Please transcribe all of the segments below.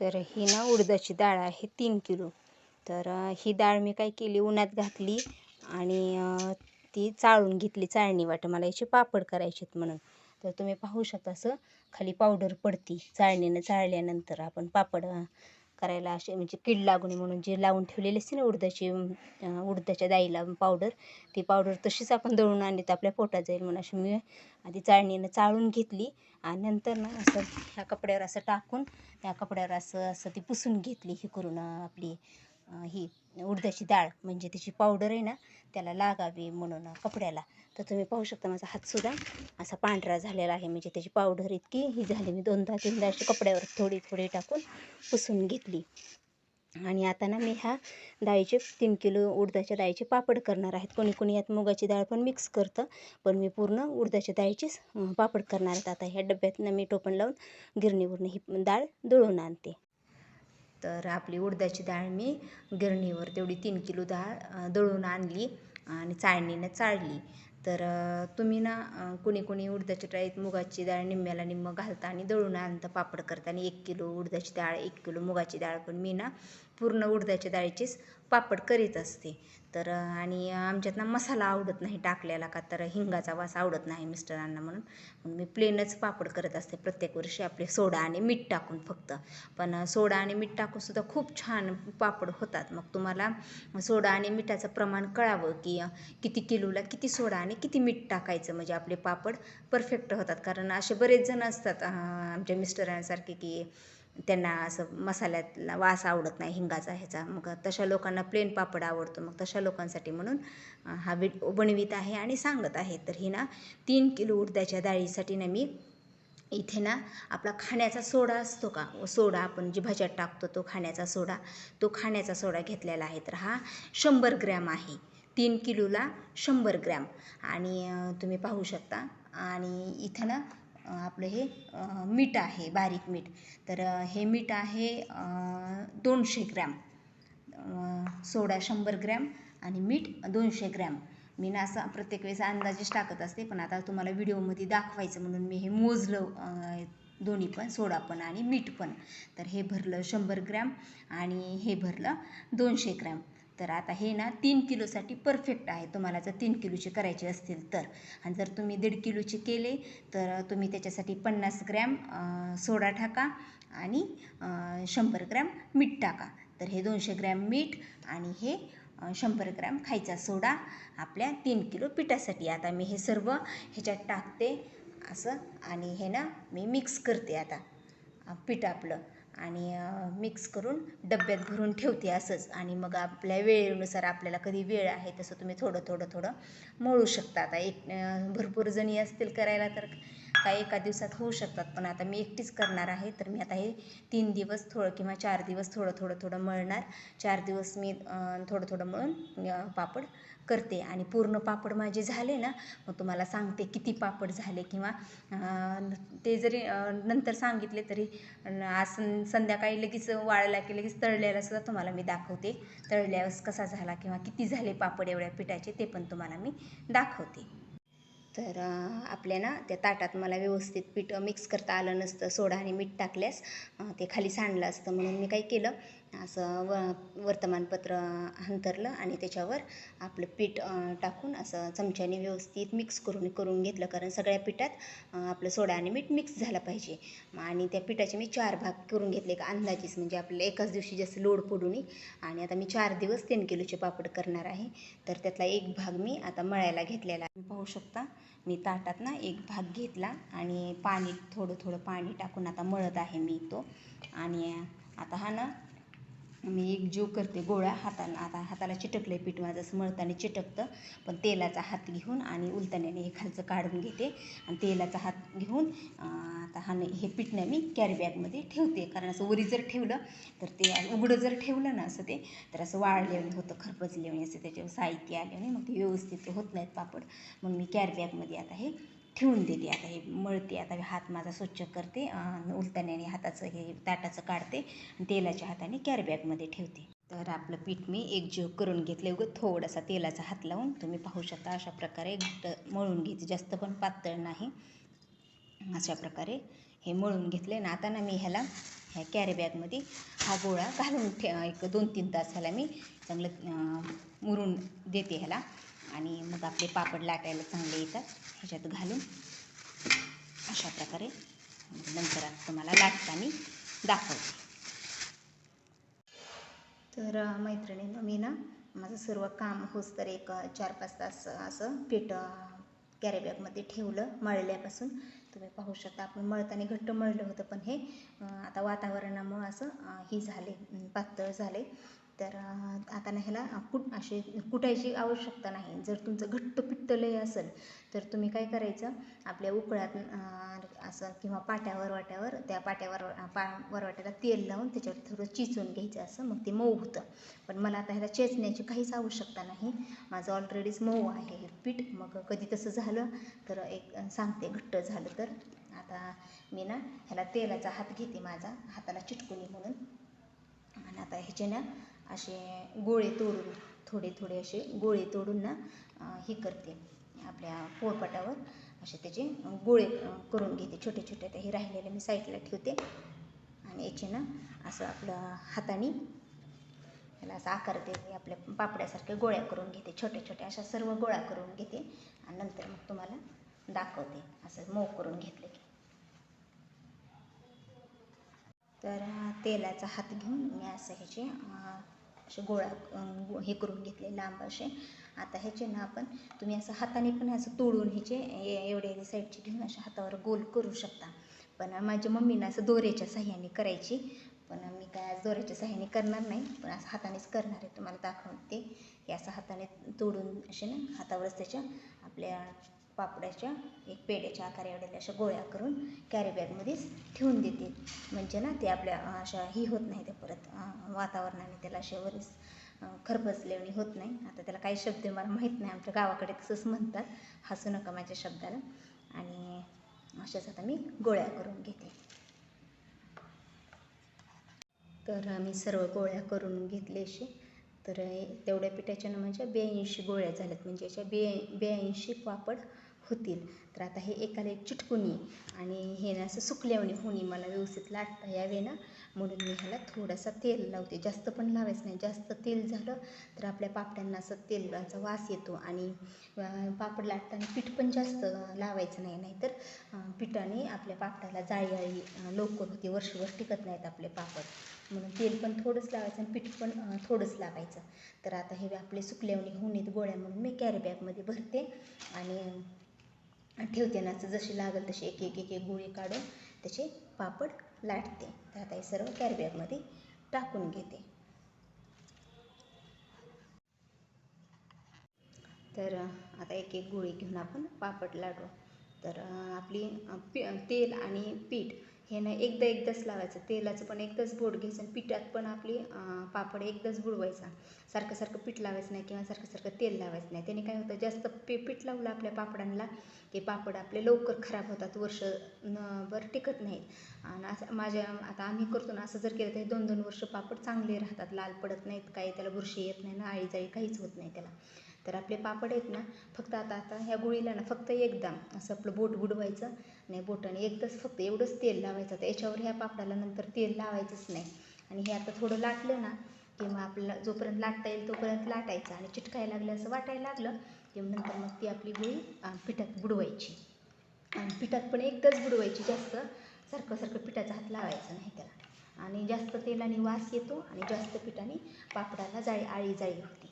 तर ही ना उडदाची डाळ आहे तीन किलो. तर ही डाळ मी काय केली उन्हात घातली आणि ती चाळून घेतली चाळणी वाट. मला याचे पापड करायचे आहेत म्हणून. तर तुम्ही पाहू शकता असं खाली पावडर पडती. चाळणीनं चाळल्यानंतर आपण पापड करायला असे म्हणजे कीड लागू नये म्हणून जे लावून ठेवलेली असते ना उडदाची उडदाच्या डाळीला पावडर ती पावडर तशीच आपण दळून आणली तर आपल्या पोटात जाईल म्हणून अशी मी आधी चाळणीनं चाळून घेतली आणि नंतर ना असं ह्या कपड्यावर असं टाकून त्या कपड्यावर असं असं ती पुसून घेतली हे करून आपली ही उडदाची डाळ म्हणजे त्याची पावडर आहे ना त्याला लागावी म्हणून कपड्याला. तर तुम्ही पाहू शकता माझा हातसुद्धा असा पांढरा झालेला आहे. म्हणजे त्याची पावडर इतकी ही झाली. मी दोनदा तीनदा अशी कपड्यावर थोडी थोडी टाकून पुसून घेतली. आणि आता ना मी ह्या डाळीचे तीन किलो उडदाच्या डाळीचे पापड करणार आहेत. कोणी कोणी यात मुगाची डाळ पण मिक्स करतं पण मी पूर्ण उडदाच्या डाळीचेच पापड करणार आहेत. आता ह्या डब्यात मी टोपण लावून गिरणीवरून ही डाळ दळून आणते. तर आपली उडदाची डाळ मी गिरणीवर तेवढी तीन किलो डाळ दळून आणली आणि चाळणीनं चाळली. तर तुम्ही ना कुणी कुणी उडदाच्या डाळीत मुगाची डाळ निम्म्याला निम्म घालता आणि दळून आणता पापड करता आणि एक किलो उडदाची डाळ एक किलो मुगाची डाळ पण मी ना पूर्ण उडदाच्या डाळीचेच पापड करीत असते. तर आणि आमच्यात ना मसाला आवडत नाही टाकलेला का तर हिंगाचा वास आवडत नाही मिस्टरांना म्हणून. मग मी प्लेनच पापड करत असते प्रत्येक वर्षी आपले सोडा आणि मीठ टाकून फक्त. पण सोडा आणि मीठ टाकून सुद्धा खूप छान पापड होतात. मग तुम्हाला सोडा आणि मिठाचं प्रमाण कळावं की किती किलोला किती सोडा आणि किती मीठ टाकायचं. म्हणजे आपले पापड परफेक्ट होतात. कारण असे बरेच जण असतात आमच्या मिस्टरांसारखे की त्यांना असं मसाल्यातला वास आवडत नाही हिंगाचा ह्याचा. मग तशा लोकांना प्लेन पापड आवडतो मग तशा लोकांसाठी म्हणून हा व्हिडिओ बनवित आहे आणि सांगत आहे. तर ही ना तीन किलो उडदाच्या डाळीसाठी ना मी इथे ना आपला खाण्याचा सोडा असतो का? सोडा आपण जी भाज्यात टाकतो तो खाण्याचा सोडा तो खाण्याचा सोडा घेतलेला आहे. तर हा शंभर ग्रॅम आहे. तीन किलोला शंभर ग्रॅम. आणि तुम्ही पाहू शकता. आणि इथं ना आपलं हे मीठ आहे बारीक मीठ. तर हे मीठ आहे दोनशे ग्रॅम. सोडा शंभर ग्रॅम आणि मीठ दोनशे ग्रॅम. मी ना असं प्रत्येक वेळेस अंदाजेच टाकत असते पण आता तुम्हाला व्हिडिओमध्ये दाखवायचं म्हणून मी हे मोजलं दोन्ही पण सोडा पण आणि मीठ पण. तर हे भरलं शंभर ग्रॅम आणि हे भरलं दोनशे ग्रॅम. तर आता हे ना तीन किलोसाठी परफेक्ट आहे. तुम्हाला जर तीन किलोचे करायचे असतील तर. आणि जर तुम्ही दीड किलोचे केले तर तुम्ही त्याच्यासाठी पन्नास ग्रॅम सोडा टाका आणि शंभर ग्रॅम मीठ टाका. तर हे दोनशे ग्रॅम मीठ आणि हे शंभर ग्रॅम खायचा सोडा आपल्या तीन किलो पिठासाठी. आता मी हे सर्व ह्याच्यात टाकते असं आणि हे ना मी मिक्स करते आता पीठ आपलं. आणि मिक्स करून डब्यात भरून ठेवते असंच. आणि मग आपल्या वेळेनुसार आपल्याला कधी वेळ आहे तसं तुम्ही थोडं थोडं थोडं मळू शकता. आता एक भरपूर जणी असतील करायला तर काय एका दिवसात होऊ शकतात. पण आता मी एकटीच करणार आहे तर मी आता हे तीन दिवस थोडं किंवा चार दिवस थोडं थोडं थोडं मळणार. चार दिवस मी थोडं थोडं मळून पापड करते. आणि पूर्ण पापड माझे झाले ना मग तुम्हाला सांगते किती पापड झाले किंवा ते जरी नंतर सांगितले तरी आज सं संध्याकाळी लगेच वाळला की लगेच तळल्याला सुद्धा तुम्हाला मी दाखवते. तळल्यावर कसा झाला किंवा किती झाले पापड एवढ्या पिठाचे ते पण तुम्हाला मी दाखवते. तर आपल्या ना त्या ताटात मला व्यवस्थित पीठ मिक्स करता आलं नसतं सोडा आणि मीठ टाकल्यास ते खाली सांडलं असतं म्हणून मी काय केलं असं व वर्तमानपत्र अंतरलं आणि त्याच्यावर आपलं पीठ टाकून असं चमच्याने व्यवस्थित मिक्स करून करून घेतलं. कारण सगळ्या पिठात आपलं सोडा आणि मीठ मिक्स झालं पाहिजे. आणि त्या पिठाचे मी चार भाग करून घेतले का अंदाजेच म्हणजे आपल्याला एकाच दिवशी जास्त लोड पडू नये. आणि आता मी चार दिवस तीन किलोचे पापड करणार आहे. तर त्यातला एक भाग मी आता मळायला घेतलेला तुम्ही पाहू शकता मी ताटात ना एक भाग घेतला आणि पाणी थोडं थोडं पाणी टाकून आता मळत आहे मी तो. आणि आता हा ना मी एक जीव करते गोळ्या हातानं आता हाताला चिटकलं आहे पीठ माझं असं मळताना चिटकतं. पण तेलाचा हात घेऊन आणि उलताण्याने हे खालचं काढून घेते. आणि तेलाचा हात घेऊन आता हा हे पीठ मी कॅरीबॅगमध्ये ठेवते. कारण असं वरी जर ठेवलं तर ते उघडं जर ठेवलं ना असं ते तर असं वाळल्याने होतं खरपजल्याने असं त्याच्यावर साहित्य आल्याने मग ते व्यवस्थित होत नाहीत पापड. म्हणून मी कॅरीबॅगमध्ये आता हे ठेवून देते आता हे मळते आता हात माझा स्वच्छ करते उलटण्याने हाताचं हे ताटाचं काढते आणि तेलाच्या हाताने कॅरीबॅगमध्ये ठेवते. तर आपलं पीठ मी एकजीव करून घेतले उगं थोडासा तेलाचा हात लावून. तुम्ही पाहू शकता अशा प्रकारे मळून घेते जास्त पण पातळ नाही. अशा प्रकारे हे मळून घेतले ना आता ना मी ह्याला ह्या कॅरीबॅगमध्ये हा गोळा घालून ठे एक दोन तीन तास ह्याला मी चांगलं मुरून देते ह्याला. आणि मग आपले पापड लाटायला चांगले येतात. ह्याच्यात घालून अशा प्रकारे नंतर आता तुम्हाला लाटताना दाखवते. तर मैत्रिणीनं मी ना माझं सर्व काम होस तर एक चार पाच तास असं पीठ कॅरीबॅगमध्ये ठेवलं मळल्यापासून. तुम्ही पाहू शकता आपण मळताना घट्ट मळलं होतं पण हे आता वातावरणामुळं असं ही झाले पातळ झाले. तर आता ना ह्याला कुट असे कुटायची आवश्यकता नाही. जर तुमचं घट्ट पिट्ट लय असेल तर तुम्ही काय करायचं? आपल्या उकळ्यात असं किंवा पाट्यावर वाट्यावर त्या पाट्यावर पा वरवाट्याला तेल लावून त्याच्यावर थोडं चिचून घ्यायचं असं मग ते मऊ होतं. पण मला आता ह्याला चेचण्याची काहीच आवश्यकता नाही. माझं ऑलरेडीच मऊ आहे हे पीठ. मग कधी तसं झालं तर एक सांगते घट्ट झालं तर. आता मी ना ह्याला तेलाचा हात घेते माझा हाताला चिटकुनी म्हणून आणि आता ह्याचे ना असे गोळे तोडून थोडे थोडे असे गोळे तोडून ना हे करते. आपल्या पोळपाटावर असे त्याचे गोळे करून घेते. छोटे छोटे ते हे राहिलेले मी साईडला ठेवते. आणि याचे ना असं आपलं हाताने त्याला असा आकार देते. आपल्या पापड्यासारख्या गोळ्या करून घेते. छोट्या छोट्या अशा सर्व गोळ्या करून घेते. आणि नंतर मग तुम्हाला दाखवते. असं मऊ करून घेतले. की तर तेलाचा हात घेऊन मी असं ह्याचे असे गोळा गो- हे करून घेतले लांब असे. आता ह्याचे ना आपण तुम्ही असं हाताने पण असं तोडून ह्याचे एवढे साईडचे घेऊन अशा हातावर गोल करू शकता. पण माझ्या मम्मीनं असं दोऱ्याच्या साह्याने करायची. पण मी काय आज दोऱ्याच्या साह्याने करणार नाही पण असं हातानेच करणार आहे. तुम्हाला दाखवते. हे असं हाताने तोडून असे ना हातावरच त्याच्या आपल्या पापड्याच्या एक पेड्याच्या आकार एवढ्या अशा गोळ्या करून कॅरीबॅगमध्येच ठेवून देतील म्हणजे ना ते आपल्या अशा ही होत नाही ते परत वातावरणाने त्याला अशा वरीस खरबसलेवणी होत नाही. आता त्याला काही शब्द मला माहीत नाही. आमच्या गावाकडे तसंच म्हणतात. हसू नका माझ्या शब्दाला. आणि अशाच आता मी गोळ्या करून घेते. तर आम्ही सर्व गोळ्या करून घेतले असे. तर तेवढ्या पिठाच्या ना माझ्या ब्याऐंशी गोळ्या झाल्यात. म्हणजे याच्या बे ब्याऐंशी पापड होतील. तर आता हे एकाला एक चिटकुनी आणि हे ना असं सुकल्यावणी होणी मला व्यवस्थित लाटता यावे ना म्हणून मी ह्याला थोडासा तेल लावते. जास्त पण लावायचं नाही. जास्त तेल झालं तर आपल्या पापड्यांना असं तेलाचा वास येतो आणि पापड लाटताना पीठ पण जास्त लावायचं नाही. नाहीतर पिठाने आपल्या पापडाला जाळी आळी लवकर होते. वर्षभर टिकत नाहीत आपले पापड. म्हणून तेल पण थोडंच लावायचं आणि पीठ पण थोडंच लावायचं. तर आता हे आपले सुकल्यावणी होऊन येत गोळ्या म्हणून मी कॅरी बॅगमध्ये भरते आणि ठेवते ना जशी लागेल तशी एक एक एक एक गोळी काढून त्याचे पापड लाटते. तर आता हे सर्व कॅरबॅगमध्ये टाकून घेते. तर आता एक एक गोळी घेऊन आपण पापड लाटू. तर आपली पी तेल आणि पीठ हे ना एकदा एकदाच लावायचं. तेलाचं पण एकदाच बोट घ्यायचं आणि पिठात पण आपली पापड एकदाच बुडवायचा. सारखं सारखं पीठ लावायचं नाही किंवा सारखं सारखं तेल लावायचं नाही. त्याने काय होतं जास्त पी पीठ लावलं आपल्या पापडांना की पापड आपले लवकर खराब होतात. वर्ष न भर टिकत नाहीत. आणि असं माझ्या आता आम्ही करतो ना असं जर केलं तर दोन दोन वर्ष पापड चांगले राहतात. लाल पडत नाहीत काही त्याला बुरशी येत नाही ना आळी जाळी काहीच होत नाही त्याला. तर आपले पापड आहेत ना फक्त आता आता ह्या गुळीला ना फक्त एकदा असं आपलं बोट बुडवायचं. नाही बोटाने एकदाच फक्त एवढंच तेल लावायचं. तर याच्यावर ह्या पापडाला नंतर तेल लावायचंच नाही. आणि हे आता थोडं लाटलं ना की मग आपल्याला जोपर्यंत लाटता येईल तोपर्यंत लाटायचं. आणि चिटकायला लागलं असं वाटायला लागलं की नंतर मग ती आपली गुळी पिठात बुडवायची. आणि पिठात पण एकदाच बुडवायची जास्त सारखं सारखं पिठाचा हात लावायचा नाही त्याला. आणि जास्त तेलाने वास येतो आणि जास्त पिठाने पापडाला जाळी आळी जाळी होती.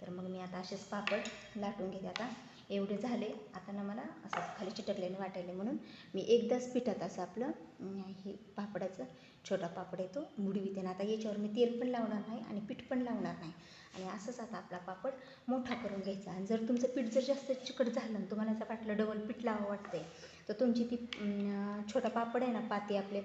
तर मग मी आता असेच पापड लाटून घेते आता. एवढे झाले. आता ना मला असं खाली चिटकलेलं वाटायले म्हणून मी एकदाच पिठात असं आपलं हे पापडाचं छोटा पापड येतो बुडविते ना आता याच्यावर मी तेल पण लावणार नाही आणि पीठ पण लावणार नाही. आणि असंच आता आपला पापड मोठा करून घ्यायचा. आणि जर तुमचं पीठ जर जास्त चिकट झालं आणि तुम्हाला जर वाटलं डबल पीठ लावा वाटतंय तर तुमची ती छोटा पापड आहे ना पाती आपले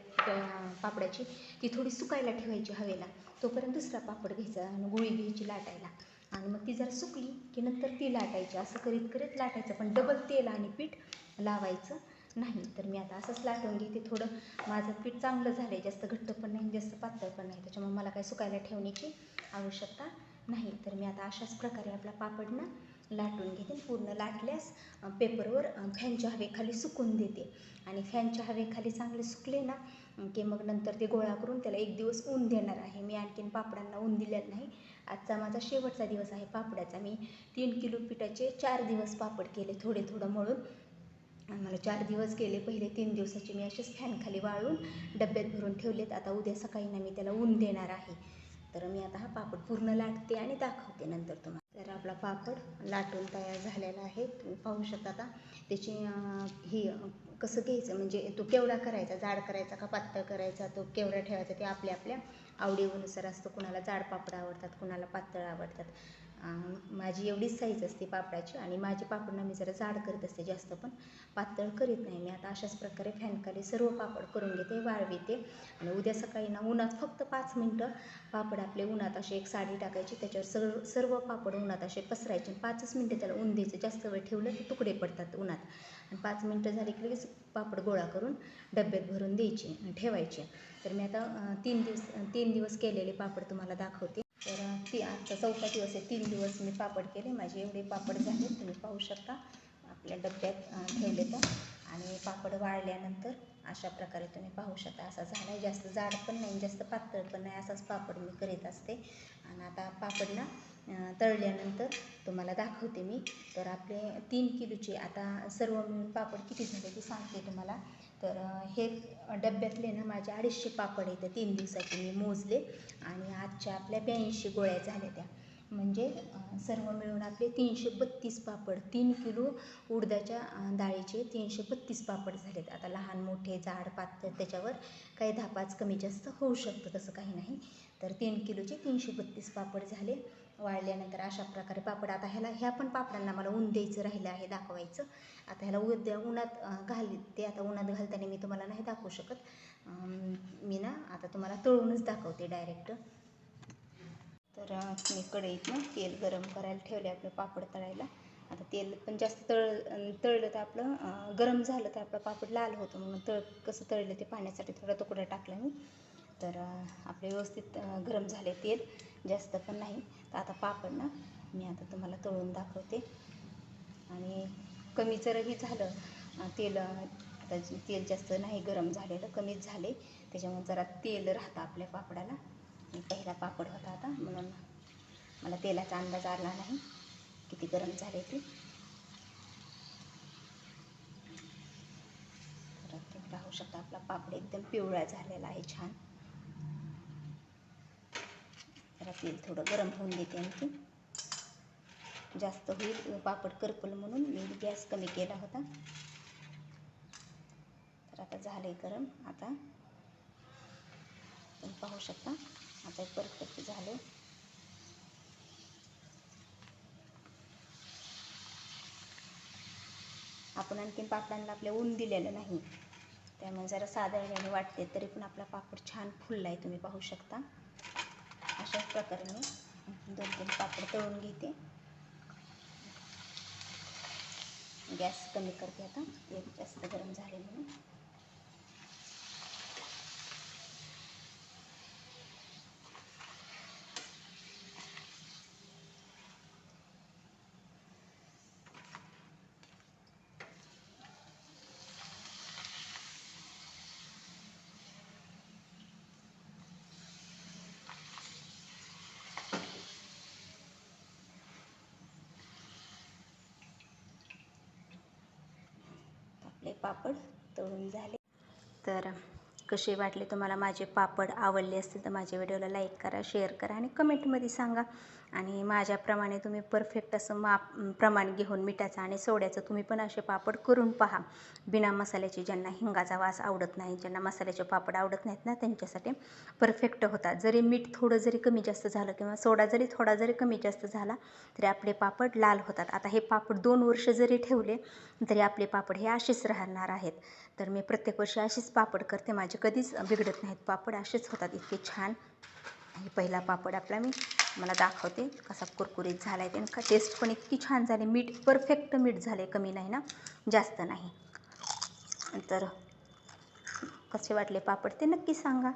पापडाची ती थोडी सुकायला ठेवायची हवेला. तोपर्यंत दुसरा पापड घ्यायचा आणि गोळी घ्यायची लाटायला. आणि मग ती जरा सुकली की नंतर ती लाटायची. असं करीत करीत लाटायचं पण डबल तेल आणि पीठ लावायचं नाही. तर मी आता असंच लाटून घेते. थोडं माझं पीठ चांगलं झालं आहे जास्त घट्ट पण नाही जास्त पातळ पण नाही. त्याच्यामुळे मला काही सुकायला ठेवण्याची आवश्यकता नाही. तर मी आता अशाच प्रकारे आपला पापडनं लाटून घेते पूर्ण लाटल्यास पेपरवर फॅनच्या हवेखाली सुकून देते. आणि फॅनच्या हवेखाली चांगले सुकले ना की मग नंतर ते गोळा करून त्याला एक दिवस ऊन देणार आहे. मी आणखीन पापडांना ऊन दिलेलं नाही. आजचा माझा शेवटचा दिवस आहे पापडाचा मी तीन किलो पिठाचे चार दिवस पापड केले थोडे थोडं मळून. मला चार दिवस गेले. पहिले तीन दिवसाचे मी असेच फॅनखाली वाळून डब्यात भरून ठेवलेत. आता उद्या सकाळी ना मी त्याला ऊन देणार आहे. तर मी आता हा पापड पूर्ण लाटते आणि दाखवते नंतर तुम्हाला. तर आपला पापड लाटून तयार झालेला आहे. तुम्ही पाहू शकता आता. त्याची ही कसं घ्यायचं? म्हणजे तो केवढा करायचा? जाड करायचा का पातळ करायचा? तो केवढा ठेवायचा? ते आपल्या आपल्या आवडीनुसार असतं. कुणाला जाड पापड आवडतात कुणाला पातळ आवडतात. माझी एवढीच साईज असते पापडाची आणि माझे पापडना मी जरा जाड करत असते जास्त पण पातळ करीत नाही. मी आता अशाच प्रकारे फॅनखाली सर्व पापड करून घेते वाळविते आणि उद्या सकाळी ना उन्हात फक्त पाच मिनटं पापड आपले उन्हात असे एक साडी टाकायची त्याच्यावर सर्व सर्व पापड उन्हात असे पसरायचे आणि पाचच मिनटं त्याला ऊन द्यायचं. जास्त वेळ ठेवलं की तुकडे पडतात उन्हात. आणि पाच मिनटं झाली की लगेच पापड गोळा करून डब्यात भरून द्यायचे आणि ठेवायचे. तर मी आता तीन दिवस तीन दिवस केलेले पापड तुम्हाला दाखवते. ती आजचा चौथा दिवस आहे. तीन दिवस मी पापड केले. माझे एवढे पापड झाले तुम्ही पाहू शकता. आपल्या डब्यात ठेवले तर. आणि पापड वाळल्यानंतर अशा प्रकारे तुम्ही पाहू शकता. असा झाला आहे. जास्त जाड पण नाही जास्त पातळ पण नाही. असाच पापड मी करीत असते. आणि आता पापड ना तळल्यानंतर तुम्हाला दाखवते मी. तर आपले तीन किलोचे आता सर्व मिळून पापड किती झाले ते सांगते तुम्हाला. तर हे डब्यातले ना माझे अडीचशे पापड येते तीन दिवसाचे मी मोजले आणि आजच्या आपल्या ब्याऐंशी गोळ्या झाल्या त्या. म्हणजे सर्व मिळून आपले तीनशे बत्तीस पापड तीन किलो उडदाच्या डाळीचे तीनशे बत्तीस पापड झालेत. आता लहान मोठे जाड पातळ त्याच्यावर काही धापाच कमी जास्त होऊ शकतं तसं काही नाही. तर तीन किलोचे तीनशे बत्तीस पापड झाले. वाळल्यानंतर अशा प्रकारे पापड आता ह्याला ह्या पण पापडांना मला ऊन द्यायचं राहिलं आहे दाखवायचं. आता ह्याला उद्या उन्हात अं, ते आता उन्हात घालताना मी तुम्हाला नाही दाखवू शकत. मी ना आता तुम्हाला तळूनच दाखवते डायरेक्ट तर मी कढईतनं तेल गरम करायला ठेवले आपलं पापड तळायला. आता तेल पण जास्त तळ तळलं तर आपलं गरम झालं तर आपलं पापड लाल होतं. म्हणून तळ कसं तळलं ते पाण्यासाठी थोडा तुकडा टाकला मी. तर आपले व्यवस्थित गरम झाले तेल. जास्त पण नाही. तर आता पापड ना मी आता तुम्हाला तळून दाखवते. आणि कमी जरही झालं तेल आता तेल जास्त नाही गरम झालेलं कमीच झाले. त्याच्यामुळे जरा तेल राहतं आपल्या पापडाला. पहिला पापड होता आता म्हणून मला तेलाचा अंदाज आला नाही. किती गरम झाले ते. तर तुम्ही पाहू शकता आपला पापड एकदम पिवळा झालेला आहे छान. जरा तेल थोडं गरम होऊन देते आणखी. जास्त होईल पापड करपल म्हणून मी गॅस कमी केला होता. तर आता झालं आहे गरम. आता तुम्ही पाहू शकता आता परफेक्ट झालं. आपण आणखीन पापडांना आपल्या ऊन दिलेलं नाही. त्यामुळे जरा साधारण वाटते तरी पण आपला पापड छान फुलला आहे तुम्ही पाहू शकता. अशाच प्रकारे मी दोन तीन पापड तळून घेते. गॅस कमी करते आता. तेल जास्त गरम झाले म्हणून पापड तळून झाले. तर कसे वाटले तुम्हाला माझे पापड? आवडले असतील तर माझ्या व्हिडिओला लाईक करा शेअर करा आणि कमेंटमध्ये सांगा. आणि माझ्याप्रमाणे तुम्ही परफेक्ट असं माप प्रमाण घेऊन मिठाचं आणि सोड्याचं तुम्ही पण असे पापड करून पहा. बिना मसाल्याचे ज्यांना हिंगाचा वास आवडत नाही ज्यांना मसाल्याचे पापड आवडत नाहीत ना त्यांच्यासाठी परफेक्ट होतात. जरी मीठ थोडं जरी कमी जास्त झालं किंवा सोडा जरी थोडा जरी कमी जास्त झाला तरी आपले पापड लाल होतात. आता हे पापड दोन वर्ष जरी ठेवले तरी आपले पापड हे असेच राहणार आहेत. तर मी प्रत्येक वर्षी अशीच पापड करते माझे कधीच बिघडत नाहीत. पापड असेच होतात इतके छान. हे पहिला पापड आपला मी मला दाखवते कसा कुरकुरीत झाला आहे त्यांना का टेस्ट पण इतकी छान झाली. मीठ परफेक्ट मीठ झाले कमी नाही ना जास्त नाही. तर कसे वाटले पापड ते नक्की सांगा.